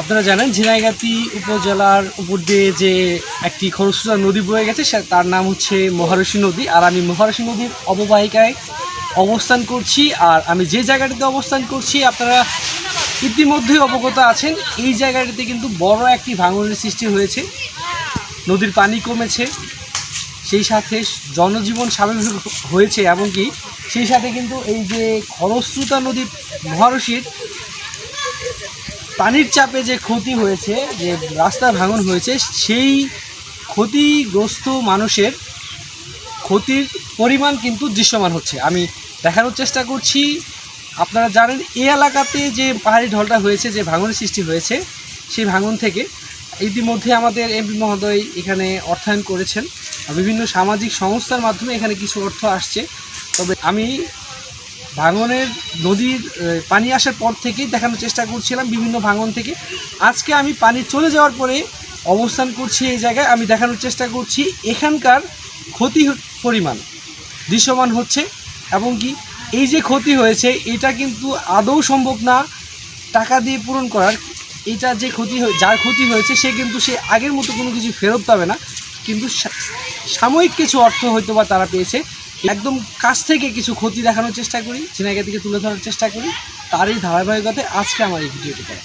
আপনারা জানেন, ঝিনাইগাতি উপজেলার উপর দিয়ে যে একটি খরস্রোতা নদী বয়ে গেছে তার নাম হচ্ছে মহারশী নদী। আর আমি মহারশী নদীর অববাহিকায় অবস্থান করছি, আর আমি যে জায়গাটিতে অবস্থান করছি, আপনারা ইতিমধ্যেই অবগত আছেন, এই জায়গাটিতে কিন্তু বড় একটি ভাঙনের সৃষ্টি হয়েছে। নদীর পানি কমেছে, সেই সাথে জনজীবন স্বাভাবিক হয়েছে, এমনকি সেই সাথে কিন্তু এই যে খরস্রোতা নদী মহারশীর পানির চাপে যে ক্ষতি হয়েছে, যে রাস্তা ভাঙন হয়েছে, সেই ক্ষতিগ্রস্ত মানুষের ক্ষতির পরিমাণ কিন্তু দৃশ্যমান হচ্ছে। আমি দেখানোর চেষ্টা করছি, আপনারা জানেন, এই এলাকাতে যে পাহাড়ি ঢলটা হয়েছে, যে ভাঙনের সৃষ্টি হয়েছে, সেই ভাঙন থেকে ইতিমধ্যে আমাদের এমপি মহোদয় এখানে অর্থায়ন করেছেন। বিভিন্ন সামাজিক সংস্থার মাধ্যমে এখানে কিছু অর্থ আসছে। তবে আমি ভাঙনের নদীর পানি আসার পর থেকেই দেখানোর চেষ্টা করছিলাম বিভিন্ন ভাঙন থেকে। আজকে আমি পানি চলে যাওয়ার পরে অবস্থান করছি এই জায়গায়, আমি দেখানোর চেষ্টা করছি এখানকার ক্ষতি পরিমাণ, দৃশ্যমান হচ্ছে এবং কি এই যে ক্ষতি হয়েছে, এটা কিন্তু আদৌ সম্ভব না টাকা দিয়ে পূরণ করার। এটা যে ক্ষতি যার ক্ষতি হয়েছে, সে কিন্তু সে আগের মতো কোনো কিছু ফেরত পাবে না। কিন্তু সাময়িক কিছু অর্থ হয়তো বা তারা পেয়েছে। একদম কাছ থেকে কিছু ক্ষতি দেখানোর চেষ্টা করি, ঝিনাইগা থেকে তুলে ধরার চেষ্টা করি, তারই ধারাবাহিকতায় আজকে আমার এই ভিডিওটি করা।